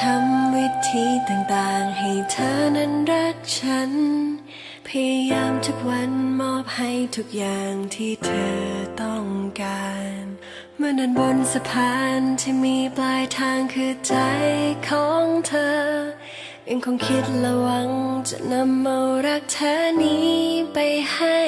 ทำวิธีต่างๆ ให้เธอนั้นรักฉัน พยายามทุกวันมอบให้ทุกอย่างที่เธอต้องการเมื่อนั่นบนสะพานที่มีปลายทางคือใจของเธอยังคงคิดและหวังจะนำเอารักเธอนี้ไปให้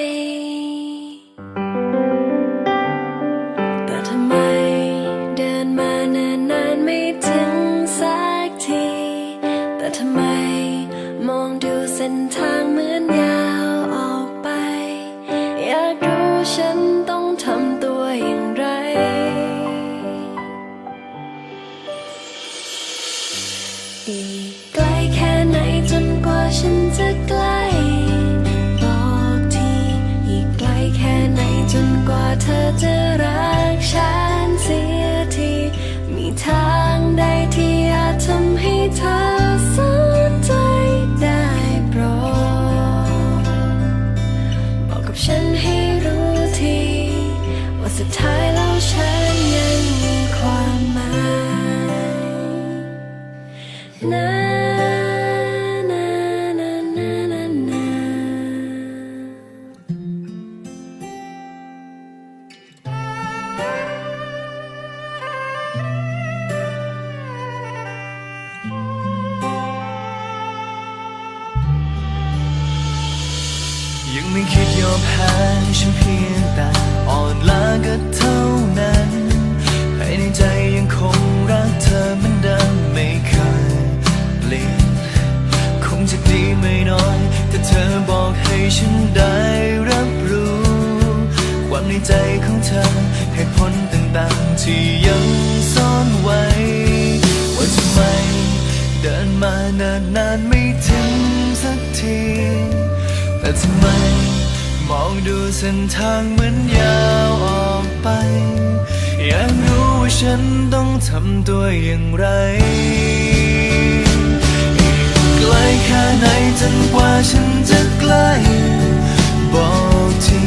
เส้นทางเหมือนยาวออกไป อยากรู้ฉันต้องทำตัวอย่างไร อีกไกลแค่ไหนจนกว่าฉันจะกล้บ กับฉันให้รู้ที ว่าสุดท้ายแล้วฉันยังมีความหมายนะ คิดยอมแพ้ฉันเพียงแต่อ่อนล้าก็เท่านั้นให้ในใจยังคงรักเธอเหมือนเดิมไม่เคยเปลี่ยนคงจะดีไม่น้อยถ้าเธอบอกให้ฉันได้รับรู้ ความในใจของเธอเหตุผลต่างๆที่ยังซ่อนไว้ ว่าทำไมเดินมานิ่นนานไม่ถึงสักทีแต่ทำไม องดูเส้นทางเหมือนยาวออกไป อยากรู้ว่าฉันต้องทำตัวอย่างไรไกลแค่ไหนจนกว่าฉันจะใกล้บอกที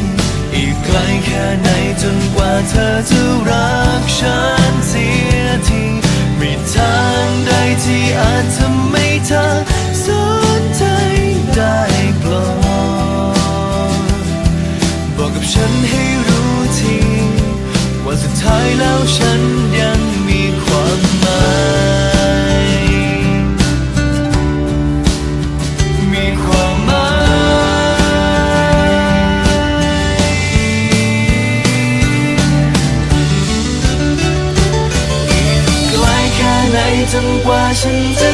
อีกไกลแค่ไหนจนกว่าเธอจะรักฉันเสียที มีทางใดที่อาจทำให้ กับฉันให้รู้ทีว่าสุดท้ายแล้วฉันยังมีความหมายมีความหมายไกลแค่ไหนจนกว่าฉันจะ